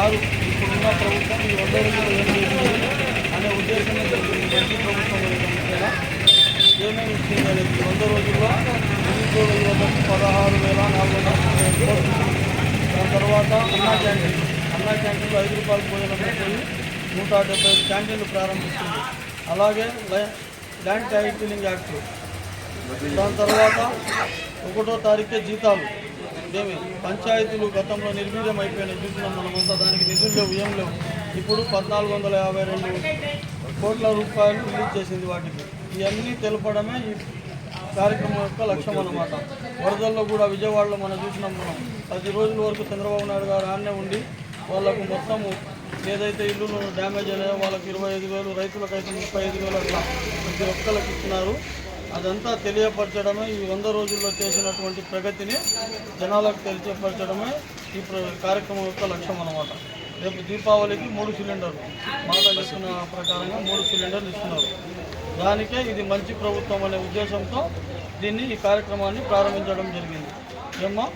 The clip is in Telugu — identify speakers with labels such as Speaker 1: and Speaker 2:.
Speaker 1: కాదు. ఇప్పుడున్న ప్రభుత్వం ఈ వంద ఏం చేసింది అనే ఉద్దేశమే జరుగుతుంది. మంచి ప్రభుత్వం ఏమేమి ఇచ్చేయాలి ఈ వంద రోజుల్లో ఎనిమిది యువత పదహారు వేల నాలుగు వందల దాని తర్వాత అన్నా క్యాంటీన్. అన్నా క్యాంటీన్లు ఐదు రూపాయలు పోయేదంతా పోయి నూట డెబ్బై ఐదు క్యాంటీన్లు ప్రారంభిస్తుంది. అలాగే ల్యాండ్ క్యాంటీనింగ్ యాక్ట్. దాని తర్వాత ఒకటో తారీఖే జీతాలు. పంచాయతీలు గతంలో నిర్వీర్యం అయిపోయినాయి చూసినాం మనమంతా దానికి నిధులు లేవు ఏం లేవు. ఇప్పుడు పద్నాలుగు వందల యాభై రెండు కోట్ల రూపాయలు రిలీజ్ చేసింది వాటికి. ఇవన్నీ తెలపడమే ఈ కార్యక్రమం యొక్క లక్ష్యం అన్నమాట. వరదల్లో కూడా విజయవాడలో మనం చూసినాం మనం పది రోజుల వరకు చంద్రబాబు నాయుడు గారు ఆడనే ఉండి వాళ్ళకు మొత్తము ఏదైతే ఇల్లు డ్యామేజ్ అయ్యాయో వాళ్ళకి ఇరవై ఐదు వేలు రైతులకైతే ముప్పై ఐదు వేలు అట్లా ప్రతి ఒక్కరికి ఇస్తున్నారు. అదంతా తెలియపరచడమే ఈ వంద రోజుల్లో చేసినటువంటి ప్రగతిని జనాలకు తెలియపరచడమే ఈ ప్ర- కార్యక్రమం యొక్క లక్ష్యం అన్నమాట. రేపు దీపావళికి మూడు సిలిండర్లు. మాట చెప్పిన ప్రకారంగా మూడు సిలిండర్లు ఇస్తున్నారు. దానికే ఇది మంచి ప్రభుత్వం అనే ఉద్దేశంతో దీన్ని ఈ కార్యక్రమాన్ని ప్రారంభించడం జరిగింది. ఏమ్మా?